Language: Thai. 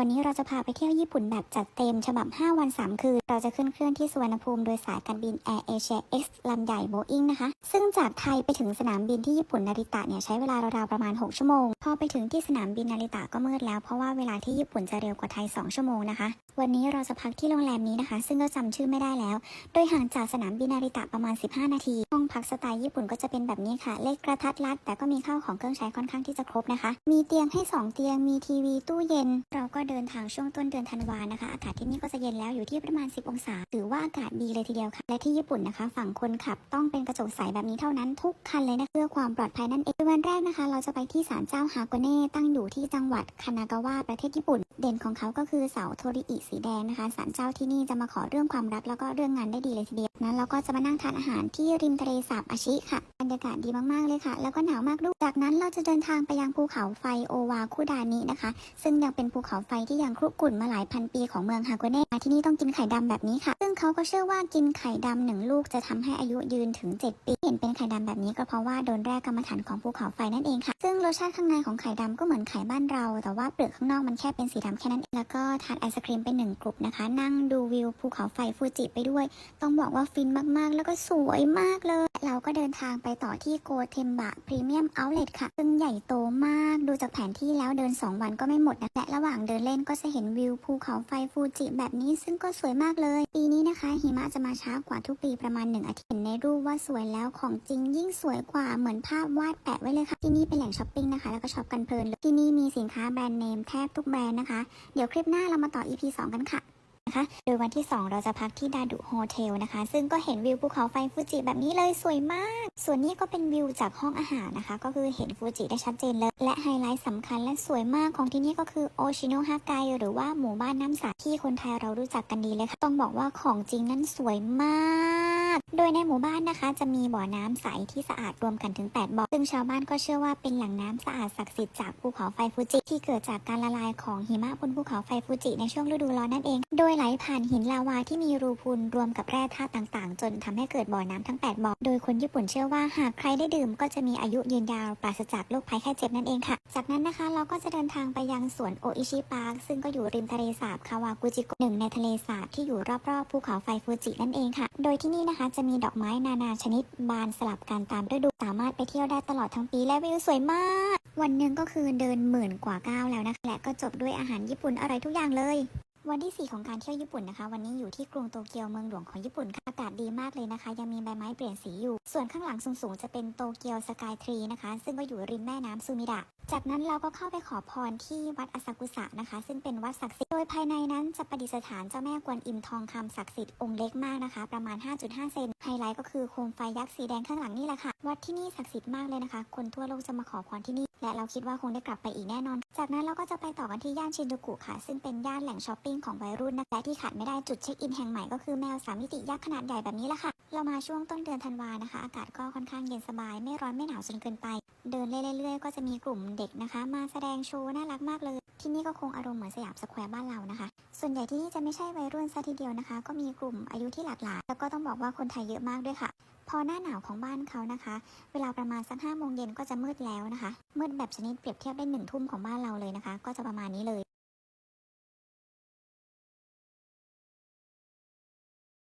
วันนี้เราจะพาไปเที่ยวญี่ปุ่นแบบจัดเต็ม ฉบับ 5 วัน 3 คืน เราจะขึ้นเครื่องที่สุวรรณภูมิโดยสายการบิน Air Asia X ลำใหญ่โบอิงนะคะ ซึ่งจากไทยไปถึงสนามบินที่ญี่ปุ่นนาริตะเนี่ยใช้เวลาราวๆประมาณ 6 ชั่วโมง พอไปถึงที่สนามบินนาริตะก็มืดแล้วเพราะว่าเวลาที่ญี่ปุ่นจะเร็วกว่าไทย 2 ชั่วโมงนะคะ วันนี้เราจะพักที่โรงแรมนี้นะคะ ซึ่งก็จำชื่อไม่ได้แล้ว โดยห่างจากสนามบินนาริตะประมาณ 15 นาที ห้องพักสไตล์ญี่ปุ่นก็จะเป็นแบบนี้ค่ะ เล็กกระทัดรัด แต่ก็มีข้าวของเครื่องใช้ค่อนข้างที่จะครบนะคะ มีเตียงให้ 2 เตียง มีทีวี ตู้เย็น เราก็เดินทางช่วงต้นเดือนธันวานะคะ อากาศที่นี่ก็จะเย็นแล้วอยู่ที่ประมาณ 10 องศา ถือว่าอากาศดีเลยทีเดียวค่ะ และที่ญี่ปุ่นนะคะ ฝั่งคนขับต้องเป็นกระจกใสแบบนี้เท่านั้นทุกคันเลยนะเพื่อความปลอดภัยนั่นเองวันแรกนะคะ เราจะไปที่ศาลเจ้าฮาโกเน่ตั้งอยู่ที่จังหวัดคานากาวะประเทศญี่ปุ่น เด่นของเขาก็คือเสาโทริอิสีแดงนะคะศาลเจ้าที่นี่จะมาขอเรื่องความรักแล้วก็เรื่องงานได้ดีเลยทีเดียว นั้นเราก็จะมานั่งทานอาหารที่ริมทะเลสาบอาชิค่ะบรรยากาศดีมาก ๆ เลยค่ะ แล้วก็หนาวมากด้วยจากนั้นเราจะเดินทางไปยังภูเขาไฟโอวาคุดานินะคะ ซึ่งยังเป็นภูเขาไฟที่ยังครุกรุ่นมาหลายพันปีของเมืองฮาโกเน่มาที่นี่ต้องกินไข่ดำแบบนี้ค่ะ ซึ่งเขาก็เชื่อว่ากินไข่ดำหนึ่งลูกจะทำให้อายุยืนถึง 7 ปี เห็นเป็นไข่ดำแบบนี้ก็เพราะว่าโดนแร่กรรมฐานของภูเขาไฟนั่นเองค่ะ ซึ่งรสชาติข้างในของไข่ดำก็เหมือนไข่บ้านเรา แต่ว่าเปลือกข้างนอกมันแค่เป็นสีดำแค่นั้นเองแล้วก็ทานไอศครีมเป็นหนึ่งกลุ่มนะคะ นั่งดูวิวภูเขาไฟฟูจิไปด้วย ต้องบอกว่าฟินมากๆ แล้วก็สวยมากเลย เราก็เดินทางไปต่อที่โกเทมบะพรีเมียมเอาท์เลทค่ะ ซึ่งใหญ่โตมาก ดูจากแผนที่แล้วเดิน 2 วันก็ไม่หมดนะและระหว่างเดินเล่นก็จะเห็นวิวภูเขาไฟฟูจิแบบนี้ซึ่งก็สวยมากเลย ปีนี้นะคะ หิมะจะมาช้ากว่าทุกปีประมาณ 1 อาทิตย์เห็นในรูปว่าสวยแล้วของจริงยิ่งสวยกว่าเหมือนภาพวาดแปะไว้เลยค่ะที่นี่เป็นแหล่งช้อปปิ้งนะคะแล้วก็ช็อปกันเพลินเลยที่นี่มีสินค้าแบรนด์เนมแทบทุกแบรนด์นะคะเดี๋ยวคลิปหน้าเรามาต่อ EP 2 กันค่ะ นะคะ โดยวันที่ 2 เราจะพักที่ดาดุโฮเทลนะคะ ซึ่งก็เห็นวิวภูเขาไฟฟูจิแบบนี้เลยสวยมาก ส่วนนี้ก็เป็นวิวจากห้องอาหารนะคะ ก็คือเห็นฟูจิได้ชัดเจนเลย และไฮไลท์สำคัญและสวยมากของที่นี่ก็คือโอชิโนฮากายหรือว่าหมู่บ้านน้ำใสที่คนไทยเรารู้จักกันดีเลยค่ะ ต้องบอกว่าของจริงนั้นสวยมากโดยในหมู่บ้านนะคะจะมีบ่อน้ำใสที่สะอาดรวมกันถึง 8 บ่อ ซึ่งชาวบ้านก็เชื่อว่าเป็นแหล่งน้ำสะอาดศักดิ์สิทธิ์จากภูเขาไฟฟูจิ ที่เกิดจากการละลายของหิมะบนภูเขาไฟฟูจิในช่วงฤดูร้อนนั่นเอง โดยไหลผ่านหินลาวาที่มีรูพุนรวมกับแร่ธาตุต่างๆ จนทำให้เกิดบ่อน้ำทั้ง 8 บ่อ โดยคนญี่ปุ่นเชื่อว่าหากใครได้ดื่มก็จะมีอายุยืนยาวปราศจากโรคภัยไข้เจ็บนั่นเองค่ะ จากนั้นนะคะเราก็จะเดินทางไปยังสวนโออิชิพาร์คซึ่งก็อยู่ริมทะเลสาบคาวากุจิโกะหนึ่งในทะเลสาบที่อยู่รอบๆภูเขาไฟฟูจินั่นเองค่ะ โดยที่นี่นะคะจะมีดอกไม้นานาชนิดบานสลับกันตามฤดูสามารถไปเที่ยวได้ตลอดทั้งปีและวิวสวยมาก วันหนึ่งก็คือเดินหมื่นกว่าก้าวแล้วนะคะและก็จบด้วยอาหารญี่ปุ่นอร่อยทุกอย่างเลย วันที่ 4 ของการเที่ยวญี่ปุ่นนะคะ วันนี้อยู่ที่กรุงโตเกียวเมืองหลวงของญี่ปุ่นค่ะอากาศดีมากเลยนะคะ ยังมีใบไม้เปลี่ยนสีอยู่ ส่วนข้างหลังสูงๆ จะเป็นโตเกียวสกายทรีนะคะ ซึ่งก็อยู่ริมแม่น้ำซูมิดะ จากนั้นเราก็เข้าไปขอพรที่วัดอาซากุสะนะคะ ซึ่งเป็นวัดศักดิ์สิทธิ์โดยภายในนั้นจะประดิษฐานเจ้าแม่กวนอิมทองคำศักดิ์สิทธิ์องค์เล็กมากนะคะ ประมาณ 5.5 เซนไฮไลท์ก็คือโคมไฟยักษ์สีแดงข้างหลังนี่แหละค่ะวัดที่นี่ศักดิ์สิทธิ์มากเลยนะคะ คนทั่วโลกจะมาขอพรที่นี่และเราคิดว่าคงได้กลับไปอีกแน่นอน จากนั้นเราก็จะไปต่อกันที่ย่านชินจูกุค่ะ ซึ่งเป็นย่านแหล่งช้อปปิ้งของวัยรุ่นนะและที่ขาดไม่ได้จุดเช็คอินแห่งใหม่ก็คือแมวสามมิติยักษ์ขนาดใหญ่แบบนี้แหละค่ะ เรามาช่วงต้นเดือนธันวานะคะ อากาศก็ค่อนข้างเย็นสบาย ไม่ร้อนไม่หนาวจนเกินไป เดินเรื่อยๆ ก็จะมีกลุ่มเด็กนะคะ มาแสดงโชว์น่ารักมากเลย ที่นี่ก็คงอารมณ์เหมือนสยามสแควร์บ้านเรานะคะ ส่วนใหญ่ที่นี่จะไม่ใช่วัยรุ่นซะทีเดียวนะคะ ก็มีกลุ่มอายุที่หลากหลาย แล้วก็ต้องบอกว่าคนไทยเยอะมากด้วยค่ะพอหน้าหนาวของบ้านเขานะคะ เวลาประมาณสักห้าโมงเย็นก็จะมืดแล้วนะคะ มืดแบบชนิดเปรียบเทียบได้หนึ่งทุ่มของบ้านเราเลยนะคะ ก็จะประมาณนี้เลย